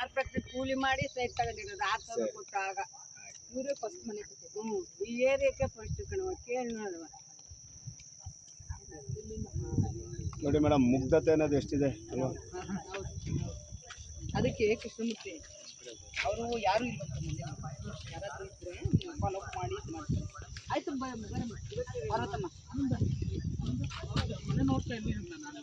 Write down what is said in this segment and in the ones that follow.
R factory ಕೂಲಿ ಮಾಡಿ site ತಗೊಂಡಿರೋದು ಆರ್ ಸಾವಿರ ಕೊಟ್ಟಾಗ ಇವರೇ ಫಸ್ಟ್ ಮನೆ ಕಟ್ಟಿದ್ದು ಹ್ಞೂ ಈ ಏರಿಯಾಕ್ಕೆ ಫಸ್ಟ್ ಕಣವ ಕೇಳಿ ನೋಡುವ ನೋಡಿ ಮೇಡಮ್ ಮುಗ್ಧತೆ ಅನ್ನೋದು ಎಷ್ಟಿದೆ ಅದಕ್ಕೆ ಕೃಷ್ಣಮೂರ್ತಿ ಅವರು ಯಾರು ಇಲ್ಲ ಯಾರಾದ್ರೂ ಇದ್ರೆ ಫಾಲೋ ಮಾಡಿ ಇದು ಮಾಡ್ತಾರೆ ಆಯ್ತು ಪಾರ್ವತಮ್ಮ ನೋಡ್ತಾ ಇದ್ದೀನಿ ನಾನು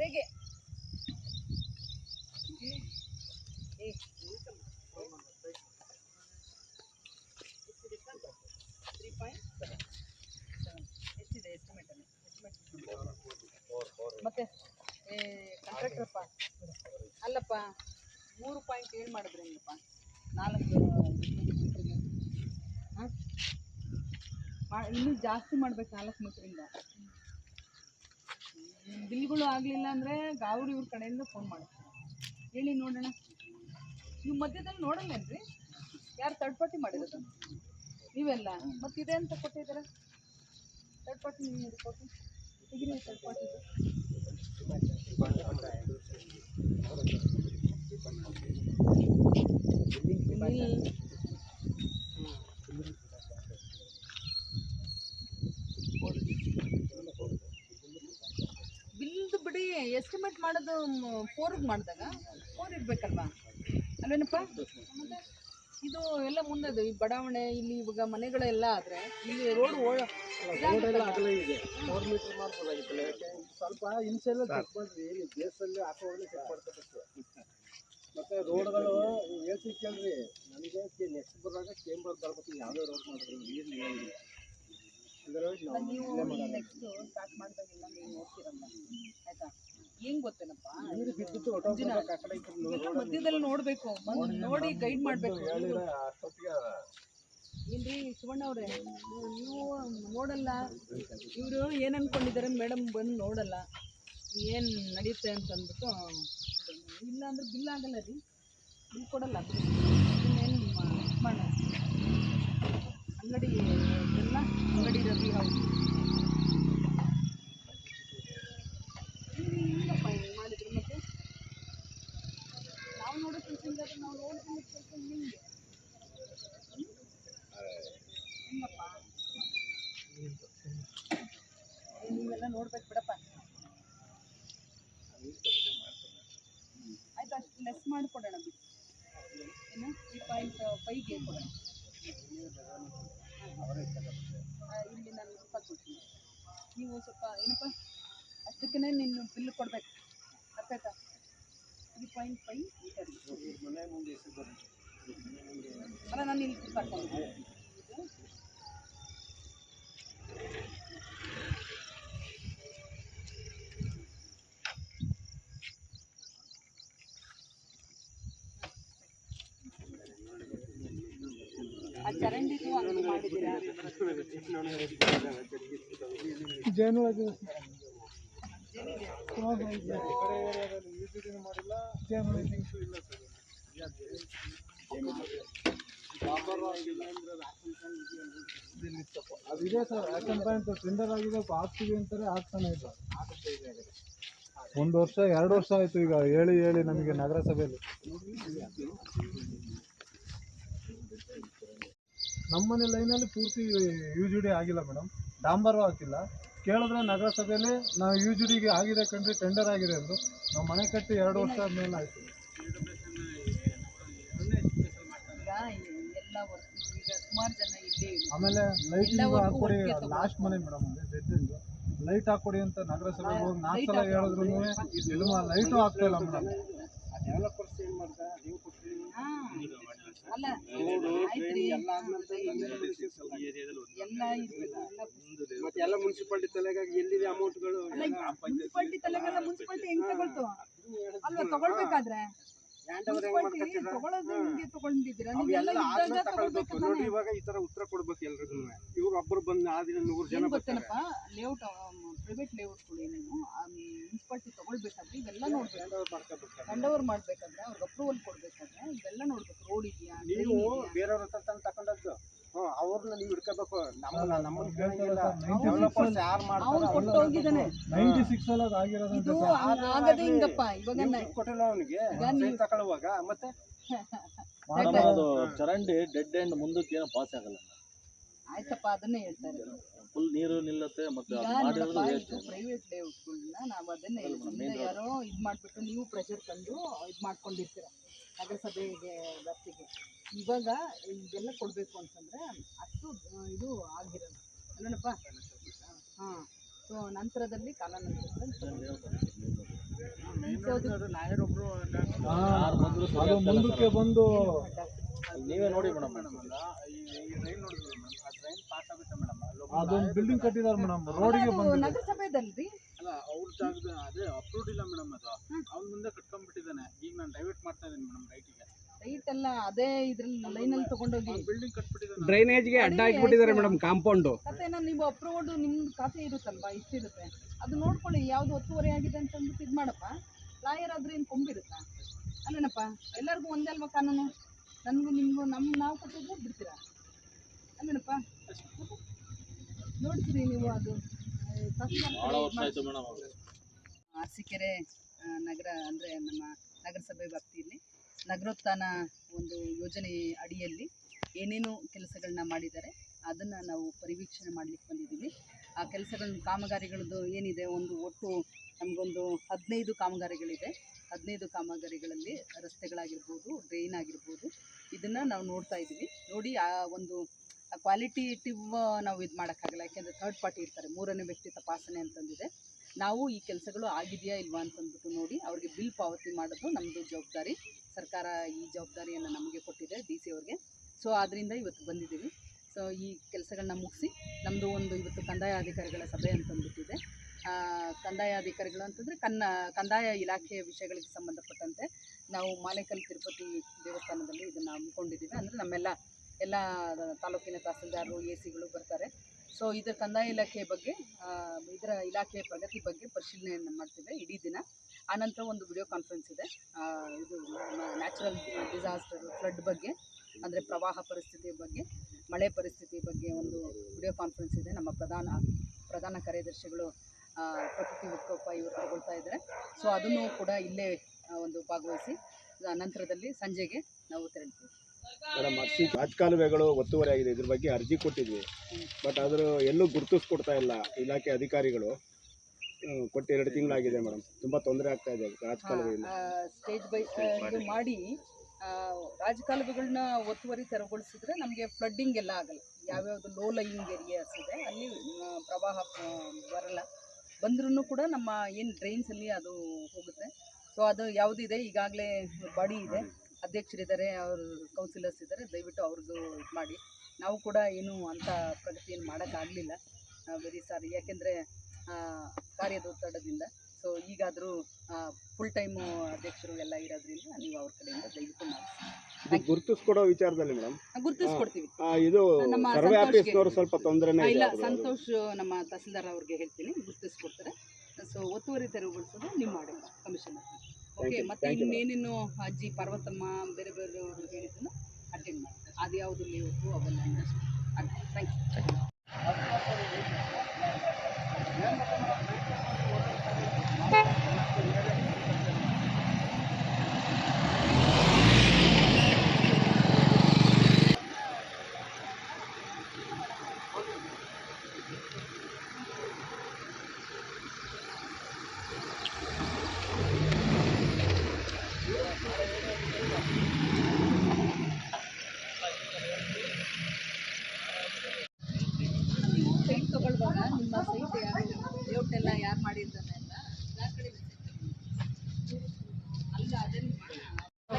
ಸರಿಗೆ ಏ ತ್ರೀ ಪಾಯಿಂಟ್ ಮತ್ತೆ ಕಾಂಟ್ರಾಕ್ಟ್ರಪ್ಪ ಅಲ್ಲಪ್ಪ, ಮೂರು ಪಾಯಿಂಟ್ ಏನು ಮಾಡಿದ್ರೆ ಹೆಂಗಪ್ಪ? ನಾಲ್ಕು, ಹಾಂ? ಇನ್ನೂ ಜಾಸ್ತಿ ಮಾಡ್ಬೇಕು ನಾಲ್ಕು ಮೀಟ್ರಿಂದ ಬಿಲ್ಗಳು ಆಗಲಿಲ್ಲ ಅಂದರೆ ಗಾವ್ರು ಇವ್ರ ಕಡೆಯಿಂದ ಫೋನ್ ಮಾಡ್ತಾರೆ. ಹೇಳಿ ನೋಡೋಣ. ನೀವು ಮಧ್ಯದಲ್ಲಿ ನೋಡಲ್ಲೇನ್ರಿ? ಯಾರು ತರ್ಡ್ ಪಾರ್ಟಿ ಮಾಡಿರೋದು? ನೀವೆಲ್ಲ? ಮತ್ತು ಇದೆ ಅಂತ ಕೊಟ್ಟಿದ್ದೀರ? ತರ್ಡ್ ಪಾರ್ಟಿ ನೀವು ರಿಪೋರ್ಟು ತೆಗಿರಿ ತರ್ಡ್ ಪಾರ್ಟಿದು ಬಿಲ್ ಬಿಲ್ದು ಬಿಡಿ ಎಸ್ಟಿಮೇಟ್ ಮಾಡೋದು ಫೋರ್ಗೆ ಮಾಡಿದಾಗ ಫೋರ್ ಇರಬೇಕಲ್ವಾ? ಅಲ್ವೇನಪ್ಪ? ಇದು ಎಲ್ಲ ಮುಂದದು ಈ ಬಡಾವಣೆ ಇಲ್ಲಿ ಇವಾಗ ಮನೆಗಳೆಲ್ಲ ಆದರೆ ಇಲ್ಲಿ ರೋಡ್ ಓಡ ಸ್ವಲ್ಪ ಹಿಂಸೆ ದೇಶದಲ್ಲಿ ಮಾಡ್ಕೋಬೇಕು ಮತ್ತೆ ರೋಡ್ಗಳು ಹೇಳ್ತಿ ಕೇಳ್ರಿ. ನನಗೆ ನೆಕ್ಸ್ಟ್ ಬರುವಾಗ ಚೇಂಬರ್ ಬರ್ಬೇಕು ಯಾವುದೇ ರೋಡ್ ಮಾಡಿದ್ರು ನೀರು ಅದರಲ್ಲಿ ನಾವು. ನೆಕ್ಸ್ಟ್ ಸ್ಟಾರ್ಟ್ ಮಾಡಿದಾಗೆಲ್ಲ ನೀವು ನೋಡ್ತೀರಲ್ಲ. ಆಯ್ತಾ? ಹೆಂಗ್ ಗೊತ್ತೇನಪ್ಪ? ನೋಡಿ. ಮಧ್ಯದಲ್ಲಿ ನೋಡ್ಬೇಕು. ಬಂದು ನೋಡಿ ಗೈಡ್ ಮಾಡ್ಬೇಕು. ಏನ್ರಿ ಸುವರ್ಣ ಅವ್ರೆ ನೀವು ನೋಡಲ್ಲ. ಇವರು ಏನ್ ಅನ್ಕೊಂಡಿದ್ದಾರೆ ಮೇಡಮ್ ಬಂದು ನೋಡಲ್ಲ. ಏನ್ ನಡೆಯುತ್ತೆ ಅಂತ ಅಂದ್ಬಿಟ್ಟು ಇಲ್ಲ ಅಂದ್ರೆ ಬಿಲ್ ಆಗಲ್ಲ ರೀ. ಬಿಲ್ ಕೊಡಲ್ಲ. ಇನ್ನೇನು ಮಾಡೋಣ. ಅಂಗಡಿ, ಎಲ್ಲ ಅಂಗಡಿ ರವಿ ಹೌದು. ಹಿಂಗಪ್ಪ ಹಿಂಗೆ ಮಾಡಿದ್ರು ಮತ್ತೆ? ನಾವು ನೋಡೋ ಕೆಲಸ ನಾವು ಕೆಲಸ ಇಲ್ಲಪ್ಪ ಹೆಂಗಪ್ಪ ನೀವೆಲ್ಲ ನೋಡ್ಬೇಕು ಬಿಡಪ್ಪ. ಆಯ್ತು, ಅಷ್ಟು ಲೆಸ್ ಮಾಡಿಕೊಡೋಣ ಬಿಡಿ. ಏನು? ತ್ರೀ ಪಾಯಿಂಟ್ ಫೈವ್ಗೆ ಕೊಡೋಣ. ಇಲ್ಲಿ ನಾನು ರೂಪಾಯಿ ಕೊಡ್ತೀನಿ. ನೀವು ಸ್ವಲ್ಪ ಏನಪ್ಪ ಅಷ್ಟಕ್ಕೇ ನೀನು ಬಿಲ್ ಕೊಡಬೇಕು. ಅರ್ಥ ತ್ರೀ ಪಾಯಿಂಟ್ ಫೈವ್ ಮೀಟರ್ ಅಲ್ಲ, ನಾನು ಇಲ್ಲಿ ತಗೊಂಡು ಆ ಚರಂಡಿಗೂ ಹಂಗೆ ಮಾಡಿದ್ದೀರಾ ಜೇನುಳಗೆ ಮಾಡಿಲ್ಲ ಸರ್ ಅದಿದೆ ಸರ್ ರೇಷನ್ ಪಾಯಿಂಟ್ ಟೆಂಡರ್ ಆಗಿದೆ ಆಗ್ತೀವಿ ಅಂತಾರೆ ಆಗ್ತಾನೆ ಇಲ್ಲ ಒಂದು ವರ್ಷ, ಎರಡು ವರ್ಷ ಆಯ್ತು ಈಗ, ಹೇಳಿ ಹೇಳಿ ನಮಗೆ ನಗರಸಭೆಯಲ್ಲಿ. ನಮ್ಮನೆ ಲೈನಲ್ಲಿ ಪೂರ್ತಿ ಯು ಜಿ ಡಿ ಆಗಿಲ್ಲ ಮೇಡಮ್ ಡಾಂಬರು ಹಾಕಿಲ್ಲ. ಕೇಳಿದ್ರೆ ನಗರಸಭೆಯಲ್ಲಿ ನಾವು ಯು ಜಿ ಡಿಗೆ ಆಗಿದೆ ಕಂಡ್ರಿ ಟೆಂಡರ್ ಆಗಿದೆ ಅಂದರು. ನಾವು ಮನೆ ಕಟ್ಟಿ ಎರಡು ವರ್ಷ ಆದ್ಮೇಲೆ ಆಯ್ತು. ಆಮೇಲೆ ಲೈಟ್ ಹಾಕೊಡಿ ಲಾಸ್ಟ್ ಮನೆ ಮೇಡಮ್ ಬೆಡ್ಡಿಂದು ಲೈಟ್ ಹಾಕೊಡಿ ಅಂತ ನಗರಸಭೆಗೆ ಹೋಗಿ ನಾಲ್ಕು ಸಲ ಹೇಳಿದ್ರು ಲೈಟು ಹಾಕ್ತಾ ಇಲ್ಲ ಮೇಡಮ್ ನೀವು ಎಲ್ಲ ಮುನ್ಸಿಪಾಲ್ಟಿ ತಲೆಗಾಗಿ ಎಲ್ಲಿದೆ ಅಮೌಂಟ್ಗಳು ಮುನ್ಸಿಪಾಲ್ಟಿ ತಲೆಗೆಲ್ಲ ಮುನ್ಸಿಪಾಲ್ಟಿ ಹೆಂಗ್ ತಗೊಳ್ತು? ಅಲ್ವಾ ತಗೊಳ್ಬೇಕಾದ್ರೆ. ಇವಾಗ ಈ ತರ ಉತ್ತರ ಕೊಡ್ಬೇಕು ಎಲ್ರಿಗೂ. ಇವ್ರು ಒಬ್ರು ಬಂದ್ ಆದ್ರೆ ನೂರು ಜನ ಗೊತ್ತೇನಪ್ಪ? ಲೇಔಟ್ ಪ್ರೈವೇಟ್ ಲೇಔಟ್ಗಳು ಏನೇನು ಮುನ್ಸಿಪಾಲ್ಟಿ ತಗೊಳ್ಬೇಕಾದ್ರೆ ಇವೆಲ್ಲ ನೋಡ್ಬೇಕು. ಹ್ಯಾಂಡ್ ಓವರ್ ಮಾಡ್ಬೇಕಾದ್ರೆ ಅವ್ರಿಗೆ ಅಪ್ರೂವಲ್ ಕೊಡ್ಬೇಕಾದ್ರೆ ಇವೆಲ್ಲ ನೋಡ್ಬೇಕು. ರೋಡ್ ಇದೆಯಾ ನೀವು ಬೇರೆಯವ್ರ ಹತ್ರ ತಂದು ತಕೊಂಡದ್ದು. ಹ್ಞೂ ಅವ್ರನ್ನ ನೀವು ಹಿಡ್ಕೋಬೇಕು. ನಮ್ಮನ್ನ ನಮ್ಮನ್ನ ಕೇಳಂಗಿಲ್ಲ. ಡೆವಲಪರ್ಸ್ ಯಾರು ಅವ್ನು ಮಾಡ್ತಾರೆ ಕೊಟ್ಟು ಹೋಗಿದ್ದಾನೆ. ನೈಂಟಿ ಸಿಕ್ಸ್ ಅಲ್ಲಿ ಅದು ಆಗಿರೋದು ಇದು ಆಗದೆ ಹಿಂಗಪ್ಪ ಇವಾಗ ನಾನು ಕೊಟ್ಟಲ್ಲ ಅವನಿಗೆ. ನೀವು- ತಗೊಳ್ಳುವಾಗ ಮತ್ತೆ? ಚರಂಡಿ ಡೆಡ್ ಎಂಡ್ ಮುಂದಕ್ಕೆ ಏನೋ ಪಾಸ್ ಆಗಲ್ಲ. ಆಯ್ತಪ್ಪ ಅದನ್ನೇ ಹೇಳ್ತಾರೆ ಫುಲ್ ನೀರು ನಿಲ್ಲುತ್ತೆ ಮತ್ತೆ ಅದು ಮಾಡಿರೋದು ವೇಸ್ಟ್ ಇದು ಪ್ರೈವೇಟ್ ಲೇಔಟ್ಗಳನ್ನ ನಾವು ಅದನ್ನೇ ಸುಮ್ಮನೆ ಯಾರೋ ಇದು ಮಾಡಿಬಿಟ್ಟು ನೀವು ಪ್ರೆಷರ್ ತಂದು ಇದು ಮಾಡ್ಕೊಂಡಿರ್ತೀರ ನಗರಸಭೆಗೆ ವ್ಯಾಪ್ತಿಗೆ. ಇವಾಗ ಇದೆಲ್ಲ ಕೊಡಬೇಕು ಅಂತಂದರೆ ಅಷ್ಟು ಇದು ಆಗಿರಲ್ಲ. ಅಲ್ಲನಪ್ಪ ಹಾಂ. ಸೊ ನಂತರದಲ್ಲಿ ಕಾಲಾನಂತರದಲ್ಲಿ ನಾಯರೊಬ್ರು ಟ್ರೈನ್ ನೋಡಿದ್ರು ಮೇಡಮ್ ಆ ಟ್ರೈನ್ ಪಾಸ್ ಆಗುತ್ತೆ ಮೇಡಮ್ ಅದೊಂದು ಬಿಲ್ಡಿಂಗ್ ಕಟ್ಟಿದಾರೆ ಮೇಡಮ್ ರೋಡಿಗೆ ಬಂದು ನಗರಸಭೆದಲ್ರಿ? ಅಲ್ಲ ಅವ್ರ ಜಾಗದ ಅದೇ ಅಪ್ರೂವ್ಡ್ ಇಲ್ಲ ಮೇಡಮ್ ಅದು. ಅವ್ನ ಮುಂದೆ ಕಟ್ಕೊಂಡ್ಬಿಟ್ಟಿದ್ದಾನೆ. ಈಗ ನಾನು ಡೈವರ್ಟ್ ಮಾಡ್ತಾ ಇದ್ದೀನಿ ಮೇಡಮ್ ರೈಟಿಗೆ ರೈಟ್ ಅಲ್ಲ ಅದೇ ಇದ್ರಲ್ಲಿ ಲೈನಲ್ಲಿ ತಗೊಂಡೋಗಿ. ಬಿಲ್ಡಿಂಗ್ ಕಟ್ಬಿಟ್ಟಿದ್ದಾನೆ. ಡ್ರೈನೇಜ್ಗೆ ಅಡ್ಡ ಹಾಕಿಬಿಟ್ಟಿದ್ದಾರೆ ಮೇಡಮ್ ಕಾಂಪೌಂಡು ಖಾತೆನ ನೀವು ಅಪ್ರೂವ್ಡ್ ನಿಮ್ದು ಖಾತೆ ಇರುತ್ತಲ್ವಾ? ಇಷ್ಟಿರುತ್ತೆ. ಅದು ನೋಡ್ಕೊಳ್ಳಿ ಯಾವ್ದು ಒತ್ತುವರಿ ಆಗಿದೆ ಅಂತ ಅಂದ್ಬಿಟ್ಟು ಇದು ಮಾಡಪ್ಪ. ಲಾಯರ್ ಆದ್ರೆ ಏನು ಕೊಂಬಿರುತ್ತಾ? ಅಲ್ಲೇನಪ್ಪ? ಎಲ್ಲರಿಗೂ ಒಂದೇ ಅಲ್ವಾ ಕಾನೂನು? ನನಗೂ ನಿಮ್ಗೂ ನಮ್ಮ ನಾವು ಕೊಟ್ಟಿದ್ರು ಬಿಡ್ತೀರಾ? ಅಲ್ಲೇನಪ್ಪ? ನೋಡ್ತೀರಿ ನೀವು ಅದು. ಅರಸೀಕೆರೆ ನಗರ ಅಂದರೆ ನಮ್ಮ ನಗರಸಭೆ ವ್ಯಾಪ್ತಿಯಲ್ಲಿ ನಗರೋತ್ಥಾನ ಒಂದು ಯೋಜನೆ ಅಡಿಯಲ್ಲಿ ಏನೇನು ಕೆಲಸಗಳನ್ನ ಮಾಡಿದ್ದಾರೆ. ಅದನ್ನು ನಾವು ಪರಿವೀಕ್ಷಣೆ ಮಾಡಲಿಕ್ಕೆ ಬಂದಿದ್ದೀವಿ. ಆ ಕೆಲಸಗಳ ಕಾಮಗಾರಿಗಳದ್ದು ಏನಿದೆ ಒಂದು ಒಟ್ಟು ನಮಗೊಂದು ಹದಿನೈದು ಕಾಮಗಾರಿಗಳಿದೆ. ಹದಿನೈದು ಕಾಮಗಾರಿಗಳಲ್ಲಿ ರಸ್ತೆಗಳಾಗಿರ್ಬೋದು ಡ್ರೈನ್ ಆಗಿರ್ಬೋದು ಇದನ್ನು ನಾವು ನೋಡ್ತಾ ಇದ್ದೀವಿ. ನೋಡಿ ಆ ಒಂದು ಕ್ವಾಲಿಟೇಟಿವ್ ನಾವು ಇದು ಮಾಡೋಕ್ಕಾಗಲ್ಲ. ಯಾಕೆಂದರೆ ಥರ್ಡ್ ಪಾರ್ಟಿ ಇರ್ತಾರೆ. ಮೂರನೇ ವ್ಯಕ್ತಿ ತಪಾಸಣೆ ಅಂತಂದಿದೆ. ನಾವು ಈ ಕೆಲಸಗಳು ಆಗಿದೆಯಾ ಇಲ್ವಾ ಅಂತಂದ್ಬಿಟ್ಟು ನೋಡಿ ಅವ್ರಿಗೆ ಬಿಲ್ ಪಾವತಿ ಮಾಡೋದು ನಮ್ಮದು ಜವಾಬ್ದಾರಿ. ಸರ್ಕಾರ ಈ ಜವಾಬ್ದಾರಿಯನ್ನು ನಮಗೆ ಕೊಟ್ಟಿದೆ ಡಿ ಸಿ ಅವ್ರಿಗೆ. ಸೊ ಆದ್ದರಿಂದ ಇವತ್ತು ಬಂದಿದ್ದೀವಿ. ಸೊ ಈ ಕೆಲಸಗಳನ್ನ ಮುಗಿಸಿ ನಮ್ಮದು ಒಂದು ಇವತ್ತು ಕಂದಾಯ ಅಧಿಕಾರಿಗಳ ಸಭೆ ಅಂತಂದ್ಬಿಟ್ಟಿದೆ. ಆ, ಕಂದಾಯ ಅಧಿಕಾರಿಗಳು ಅಂತಂದರೆ ಕನ್ನ ಕಂದಾಯ ಇಲಾಖೆಯ ವಿಷಯಗಳಿಗೆ ಸಂಬಂಧಪಟ್ಟಂತೆ ನಾವು ಮಾಲೇಕಲ್ ತಿರುಪತಿ ದೇವಸ್ಥಾನದಲ್ಲಿ ಇದನ್ನು ಹಮ್ಮಿಕೊಂಡಿದ್ದೀವಿ. ಅಂದರೆ ನಮ್ಮೆಲ್ಲ ಎಲ್ಲ ತಾಲೂಕಿನ ತಹಸೀಲ್ದಾರರು ಎ ಸಿಗಳು ಬರ್ತಾರೆ. ಸೊ ಇದು ಕಂದಾಯ ಇಲಾಖೆ ಬಗ್ಗೆ ಇದರ ಇಲಾಖೆಯ ಪ್ರಗತಿ ಬಗ್ಗೆ ಪರಿಶೀಲನೆಯನ್ನು ಮಾಡ್ತಿದೆ ಇಡೀ ದಿನ. ಆನಂತರ ಒಂದು ವಿಡಿಯೋ ಕಾನ್ಫರೆನ್ಸ್ ಇದೆ. ಇದು ನ್ಯಾಚುರಲ್ ಡಿಸಾಸ್ಟರ್ ಫ್ಲಡ್ ಬಗ್ಗೆ, ಅಂದರೆ ಪ್ರವಾಹ ಪರಿಸ್ಥಿತಿ ಬಗ್ಗೆ, ಮಳೆ ಪರಿಸ್ಥಿತಿ ಬಗ್ಗೆ ಒಂದು ವಿಡಿಯೋ ಕಾನ್ಫರೆನ್ಸ್ ಇದೆ. ನಮ್ಮ ಪ್ರಧಾನ ಪ್ರಧಾನ ಕಾರ್ಯದರ್ಶಿಗಳು ಪ್ರಕೃತಿ ವಿಕೋಪ ಇವರು ತಗೊಳ್ತಾ ಇದ್ದಾರೆ. ಸೊ ಅದನ್ನು ಕೂಡ ಇಲ್ಲೇ ಒಂದು ಭಾಗವಹಿಸಿ ನಂತರದಲ್ಲಿ ಸಂಜೆಗೆ ನಾವು ತೆರಳ್ತೀವಿ. ಮೇಡಮ್ ಅರ್ಸಿ ರಾಜಕಾಲುವೆಗಳು ಒತ್ತುವರಿ ಆಗಿದೆ. ಇದ್ರ ಬಗ್ಗೆ ಅರ್ಜಿ ಕೊಟ್ಟಿದ್ವಿ. ಬಟ್ ಅದ್ರ ಎಲ್ಲೂ ಗುರುತಿಸ್ಕೊಡ್ತಾ ಇಲ್ಲ ಇಲಾಖೆ ಅಧಿಕಾರಿಗಳು. ಕೊಟ್ಟು ಎರಡು ತಿಂಗಳಾಗಿದೆ ಮೇಡಮ್. ತುಂಬಾ ತೊಂದರೆ ಆಗ್ತಾ ಇದೆ ರಾಜಕಾಲುವೆಯಿಂದ. ಸ್ಟೇಜ್ ಬೈ ಮಾಡಿ ರಾಜಕಾಲುವೆಗಳನ್ನ ಒತ್ತುವರಿ ತೆರವುಗೊಳಿಸಿದ್ರೆ ನಮಗೆ ಫ್ಲಡ್ಡಿಂಗ್ ಎಲ್ಲ ಆಗಲ್ಲ. ಯಾವ್ಯಾವುದು ಲೋ ಲೈಯಿಂಗ್ ಏರಿಯಾಸ್ ಇದೆ, ಅಲ್ಲಿ ಪ್ರವಾಹ ಬರಲ್ಲ. ಬಂದ್ರೂ ಕೂಡ ನಮ್ಮ ಏನು ಡ್ರೈನ್ಸಲ್ಲಿ ಅದು ಹೋಗುತ್ತೆ. ಸೊ ಅದು ಯಾವುದಿದೆ ಈಗಾಗಲೇ ಬಾಡಿ ಇದೆ. ಅಧ್ಯಕ್ಷರಿದ್ದಾರೆ ಅವರು ಕೌನ್ಸಿಲರ್ಸ್ ಇದ್ದಾರೆ ದಯವಿಟ್ಟು ಅವ್ರದ್ದು ಇದು ಮಾಡಿ. ನಾವು ಕೂಡ ಏನು ಅಂಥ ಪ್ರಗತಿಯನ್ನು ಮಾಡೋಕ್ಕಾಗಲಿಲ್ಲ. ವೆರಿ ಸಾರಿ ಯಾಕೆಂದರೆ ಕಾರ್ಯದ ಒತ್ತಡದಿಂದ ಸೊ ಈಗಾದರೂ ಫುಲ್ ಟೈಮು ಅಧ್ಯಕ್ಷರು ಎಲ್ಲ ಇರೋದ್ರಿಂದ ನೀವು ಅವ್ರ ಕಡೆಯಿಂದ ದಯವಿಟ್ಟು ಮಾಡಿ ಗುರುತಿಸ್ಕೊಡೋ ವಿಚಾರದಲ್ಲಿ ಮೇಡಮ್? ಗುರುತಿಸ್ಕೊಡ್ತೀವಿ. ಇದು. ಸ್ವಲ್ಪ ತೊಂದರೆನೇ ಇದೆ ಇಲ್ಲ. ಸಂತೋಷ್ ನಮ್ಮ ತಹಸೀಲ್ದಾರ್ ಅವ್ರಿಗೆ ಹೇಳ್ತೀನಿ ಗುರುತಿಸ್ಕೊಡ್ತಾರೆ. ಸೊ ಒತ್ತುವರಿ ತೆರವುಗೊಳಿಸೋದು ನಿಮ್ಮ ಮಾಡಿ ಕಮಿಷನರ್. ಓಕೆ ಮತ್ತೆ ಇನ್ನೇನೇನು ಅಜ್ಜಿ ಪಾರ್ವತಮ್ಮ ಬೇರೆ ಬೇರೆ ಬೇರೆಯವರು ಹೇಳಿದ್ದನ್ನು ಅಟೆಂಡ್ ಮಾಡಿ ಅದು ಯಾವುದು ಲೇಔಟು ಅವೆಲ್ಲ ಥ್ಯಾಂಕ್ ಯು ನೀವು ಸೈಟ್ ತಗೊಳ್ಳುವಾಗ ನಿಮ್ಮ ಸೈಟ್ ಯಾರು ಲೇಔಟ್ ಎಲ್ಲ ಯಾರು ಮಾಡಿರ್ತಾನೆ ಎಲ್ಲ ಯಾರ ಕಡೆ ಅಲ್ಲ ಅದೇ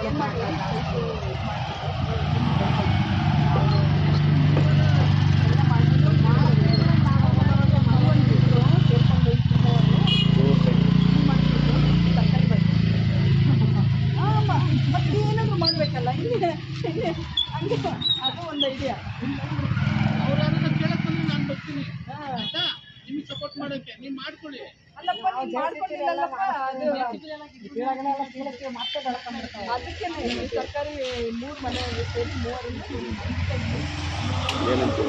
ಏನು ಮಾಡ್ತೀವಿ ಮತ್ತೆ ಏನಾದ್ರು ಮಾಡ್ಬೇಕಲ್ಲ ಇಲ್ಲಿ ಇಲ್ಲಿ ಹಂಗೆ ಅದು ಒಂದು ಐಡಿಯಾ ಅವ್ರು ಯಾರನ್ನ ಕೇಳಕ್ ಬಂದ್ರೆ ನಾನು ಬರ್ತೀನಿ ಆಯ್ತಾ ನಿಮ್ಗೆ ಸಪೋರ್ಟ್ ಮಾಡೋಕೆ ನೀವು ಮಾಡ್ಕೊಳ್ಳಿ ಅಲ್ಲಪ್ಪ ನೀನ್ ಮಾಡ್ಕೊಂಡಿಲ್ಲಲ್ಲಪ್ಪ ಅದು ಅದಕ್ಕೆ ಸರ್ಕಾರಿ ಮೂರು ಮನೆ ಸೇರಿ ಮೂವರಿಂದ ನೀವು ಮಾಡ್ಕೊಂಡು ಏನಂತ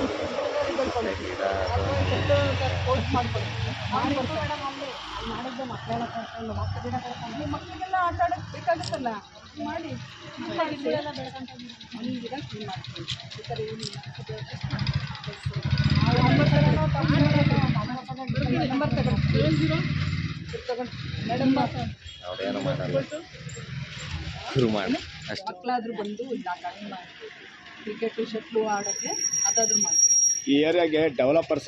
ಕೋರ್ಸ್ ಮಾಡ್ಕೊಳ್ಳಿ ಮಕ್ಕಳಿಗೆಲ್ಲ ಆಟ ಆಡಕ್ಕೆ ಬೇಕಾಗುತ್ತಲ್ಲ ಮಾಡಿ ಒಂದಿನ ಕ್ಲೀನ್ ಮಾಡ್ಕೊಳ್ಳಿ ಈ ಥರ ಏನಿಲ್ಲ ನಂಬರ್ ತಗೊಂಡು ಮಾಡಿ. ಮೇಡಮ್ ಮಕ್ಕಳಾದ್ರೂ ಬಂದು ಕ್ರಿಕೆಟ್ ಕ್ರಿಕೆಟು ಶಟ್ಲು ಆಡೋಕ್ಕೆ ಅದಾದ್ರೂ ಮಾಡ್ತೀವಿ ಈ ಏರಿಯಾಗೆ ಡೆವಲಪರ್ಸ್